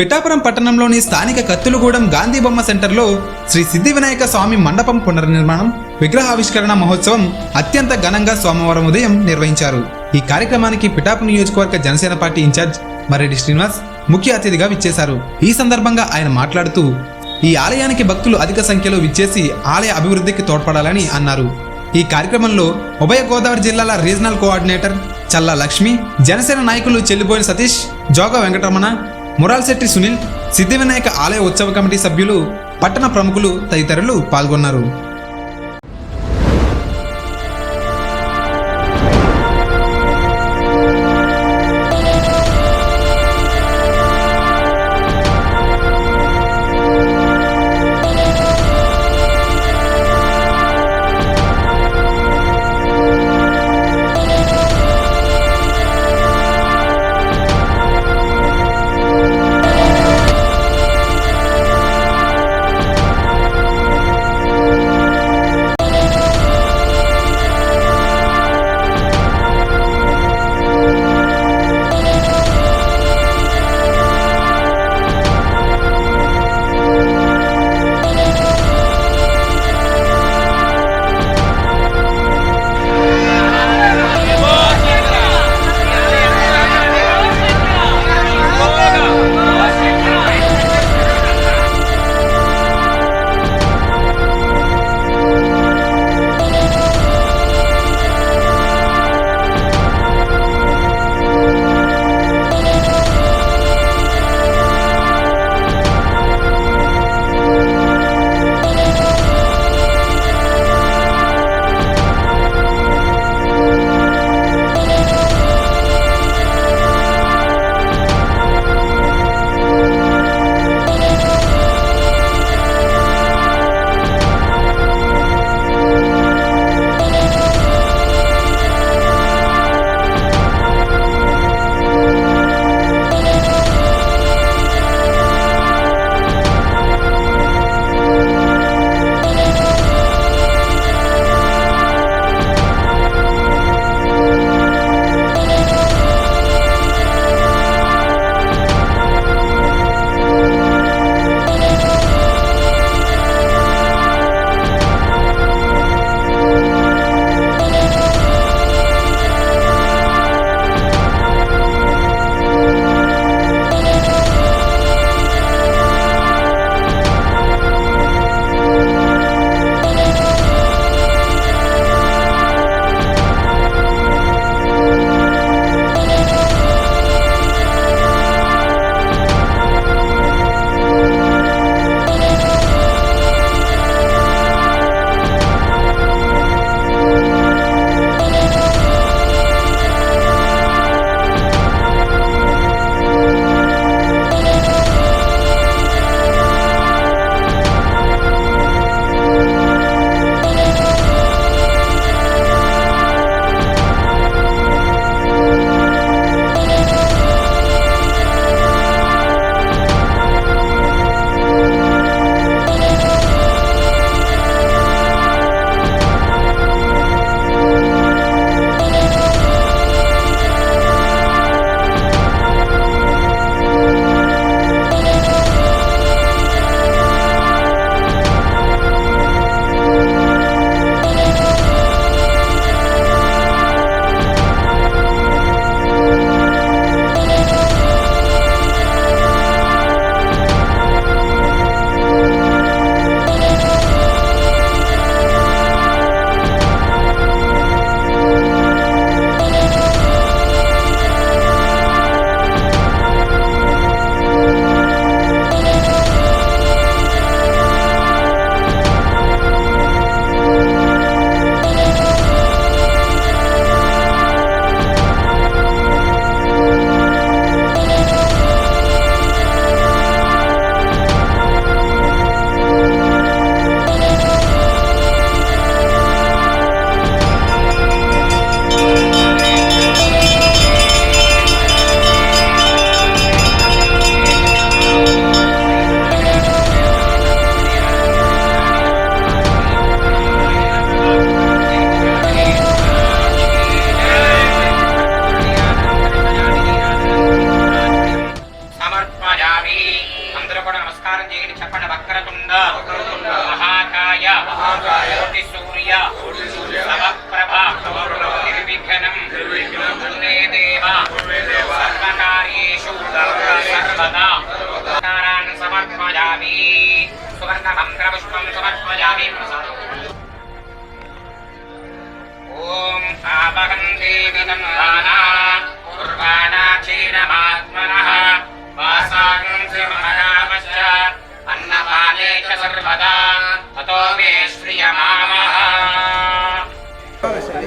పిఠాపురం పట్టణంలోని స్థానిక కత్తులగూడెం గాంధీ బొమ్మ సెంటర్లో శ్రీ సిద్ధి వినాయక స్వామి మండపం పునర్నిర్మాణం విగ్రహావిష్కరణ మహోత్సవం అత్యంత ఘనంగా సోమవారం ఉదయం నిర్వహించారు. ఈ కార్యక్రమానికి పిఠాపు నియోజకవర్గ జనసేన పార్టీ ఇన్ఛార్జ్ మరెడ్డి శ్రీనివాస్ ముఖ్య అతిథిగా విచ్చేశారు. ఈ సందర్భంగా ఆయన మాట్లాడుతూ ఈ ఆలయానికి భక్తులు అధిక సంఖ్యలో విచ్చేసి ఆలయ అభివృద్ధికి తోడ్పడాలని అన్నారు. ఈ కార్యక్రమంలో ఉభయ గోదావరి జిల్లాల రీజనల్ కోఆర్డినేటర్ చల్లా లక్ష్మి జనసేన నాయకులు చెల్లిపోయిన సతీష్ జోగ వెంకటరమణ మురాల్శెట్టి సునీల్ సిద్ధి వినాయక ఆలయ ఉత్సవ కమిటీ సభ్యులు పట్టణ ప్రముఖులు తదితరులు పాల్గొన్నారు.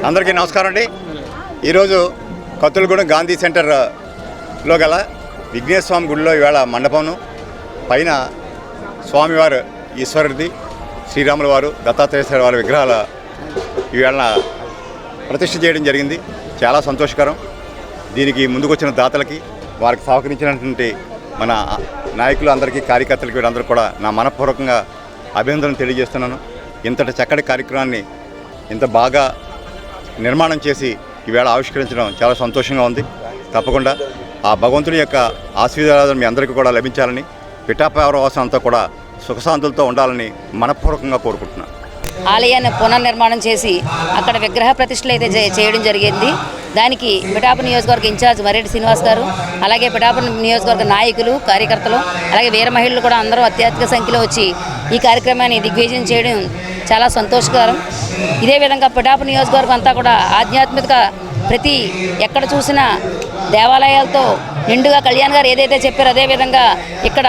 అందరికీ నమస్కారం అండి. ఈరోజు కత్తులగూడెం గాంధీ సెంటర్లో గల విఘ్నేశ్వర స్వామి గుడిలో ఇవాళ మండపంను పైన స్వామివారు ఈశ్వరుడిది. శ్రీరాముల వారు దత్తాత్రేయ వారి విగ్రహాల ఈవేళ ప్రతిష్ఠ చేయడం జరిగింది. చాలా సంతోషకరం. దీనికి ముందుకొచ్చిన దాతలకి వారికి సహకరించినటువంటి మన నాయకులు అందరికీ కార్యకర్తలకి వీళ్ళందరూ కూడా నా మనపూర్వకంగా అభినందనలు తెలియజేస్తున్నాను. ఇంతటి చక్కటి కార్యక్రమాన్ని ఇంత బాగా నిర్మాణం చేసి ఈవేళ ఆవిష్కరించడం చాలా సంతోషంగా ఉంది. తప్పకుండా ఆ భగవంతుని యొక్క ఆశీర్వాదాలు మీ అందరికీ కూడా లభించాలని పిఠాపావరవాసం అంతా కూడా సుఖశాంతులతో ఉండాలని మనపూర్వకంగా కోరుకుంటున్నాను. ఆలయాన్ని పునర్నిర్మాణం చేసి అక్కడ విగ్రహ ప్రతిష్టలు అయితే చేయడం జరిగింది. దానికి పిఠాపు నియోజకవర్గ ఇన్ఛార్జ్ మరెడ్డి శ్రీనివాస్ గారు అలాగే పిఠాపు నియోజకవర్గ నాయకులు కార్యకర్తలు అలాగే వీర మహిళలు కూడా అందరూ అత్యధిక సంఖ్యలో వచ్చి ఈ కార్యక్రమాన్ని దిగ్విజయం చేయడం చాలా సంతోషకరం. ఇదే విధంగా పిఠాపు నియోజకవర్గం అంతా కూడా ఆధ్యాత్మిక ప్రతి ఎక్కడ చూసినా దేవాలయాలతో నిండుగా కళ్యాణ్ గారు ఏదైతే చెప్పారో అదే విధంగా ఇక్కడ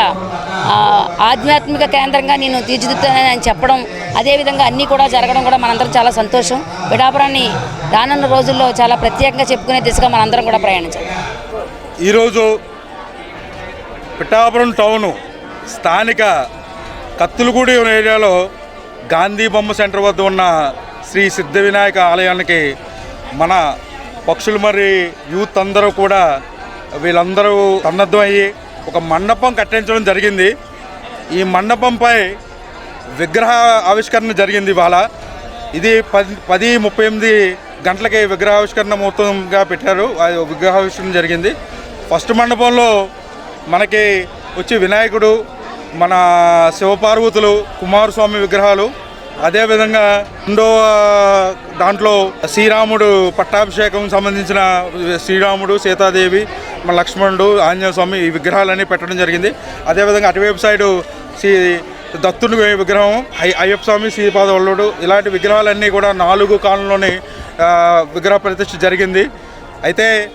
ఆధ్యాత్మిక కేంద్రంగా నేను తీర్చిదిద్దుతానని ఆయన చెప్పడం అదేవిధంగా అన్నీ కూడా జరగడం కూడా మనందరం చాలా సంతోషం. పిఠాపురాన్ని రానున్న రోజుల్లో చాలా ప్రత్యేకంగా చెప్పుకునే దిశగా మనందరం కూడా ప్రయాణించాలి. ఈరోజు పిఠాపురం టౌను స్థానిక కత్తులగూడి ఏరియాలో గాంధీ బొమ్మ సెంటర్ వద్ద ఉన్న శ్రీ సిద్ధ వినాయక ఆలయానికి మన పక్షులు మరి యూత్ అందరూ కూడా వీళ్ళందరూ సన్నద్ధమయ్యి ఒక మండపం కట్టించడం జరిగింది. ఈ మండపంపై విగ్రహ ఆవిష్కరణ జరిగింది ఇవాళ. ఇది పది పది ముప్పై ఎనిమిది గంటలకి విగ్రహావిష్కరణ మొత్తంగా పెట్టారు. విగ్రహ విగ్రహావిష్కరణ జరిగింది. ఫస్ట్ మండపంలో మనకి వచ్చి వినాయకుడు మన శివపార్వతులు కుమారస్వామి విగ్రహాలు అదేవిధంగా రెండవ దాంట్లో శ్రీరాముడు పట్టాభిషేకం సంబంధించిన శ్రీరాముడు సీతాదేవి లక్ష్మణుడు ఆంజనేయ స్వామి ఈ విగ్రహాలన్నీ పెట్టడం జరిగింది. అదేవిధంగా అటువైపు సైడు శ్రీ దత్తుని విగ్రహం అయ్య- అయ్యప్ప స్వామి శ్రీపాదవల్లుడు ఇలాంటి విగ్రహాలన్నీ కూడా నాలుగు కాలంలోనే విగ్రహ ప్రతిష్ఠ జరిగింది. అయితే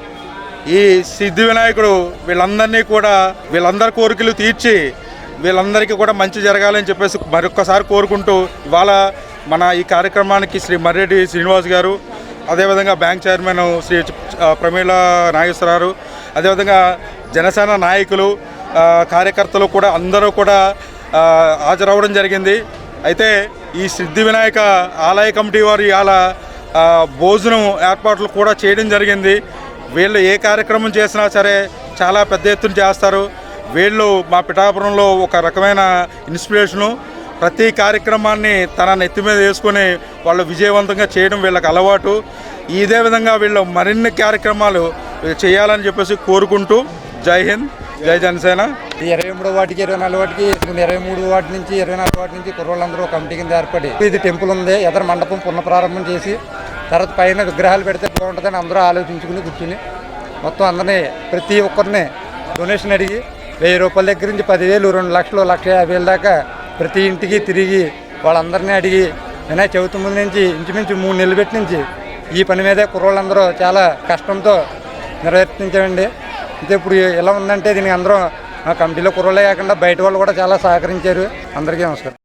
ఈ సిద్ధి వినాయకుడు వీళ్ళందరినీ కూడా వీళ్ళందరి కోరికలు తీర్చి వీళ్ళందరికీ కూడా మంచి జరగాలని చెప్పేసి మరొక్కసారి కోరుకుంటూ ఇవాళ మన ఈ కార్యక్రమానికి శ్రీ మర్రెడ్డి శ్రీనివాస్ గారు అదేవిధంగా బ్యాంక్ చైర్మన్ శ్రీ ప్రమీళ నాగేశ్వరరావు అదేవిధంగా జనసేన నాయకులు కార్యకర్తలు కూడా అందరూ కూడా హాజరవ్వడం జరిగింది. అయితే ఈ సిద్ధి వినాయక ఆలయ కమిటీ వారు ఇవాళ భోజనం ఏర్పాట్లు కూడా చేయడం జరిగింది. వీళ్ళు ఏ కార్యక్రమం చేసినా సరే చాలా పెద్ద ఎత్తున చేస్తారు. వీళ్ళు మా పిఠాపురంలో ఒక రకమైన ఇన్స్పిరేషను ప్రతి కార్యక్రమాన్ని తన నెత్తి మీద వేసుకొని వాళ్ళు విజయవంతంగా చేయడం వీళ్ళకి అలవాటు. ఇదే విధంగా వీళ్ళు మరిన్ని కార్యక్రమాలు చేయాలని చెప్పేసి కోరుకుంటూ జై హింద్ జై జనసేన. ఈ ఇరవై మూడు వాటికి ఇరవై నాలుగు వాటికి ఇరవై మూడు వాటి నుంచి ఇరవై నాలుగు వాటి నుంచి కుర్రోళ్ళందరూ ఒక కమిటీ కింద ఏర్పడి ఇది టెంపుల్ ఉంది ఎదర మండపం పునఃప్రారంభం చేసి తర్వాత పైన విగ్రహాలు పెడితే బాగుంటుందని అందరూ ఆలోచించుకుని కూర్చుని మొత్తం అందరినీ ప్రతి ఒక్కరిని డొనేషన్ అడిగి వెయ్యి రూపాయల దగ్గర నుంచి పదివేలు రెండు లక్షలు లక్ష యాభై వేల దాకా ప్రతి ఇంటికి తిరిగి వాళ్ళందరినీ అడిగి వినాయక చవితి ముందు నుంచి ఇంచుమించు మూడు నెలలు పెట్టి నుంచి ఈ పని మీదే కుర్రోళ్ళందరూ చాలా కష్టంతో నిర్వర్తించామండి. అయితే ఇప్పుడు ఎలా ఉందంటే దీనికి అందరం మా కమిటీలో కుర్రోళ్ళే కాకుండా బయట వాళ్ళు కూడా చాలా సహకరించారు. అందరికీ నమస్కారం.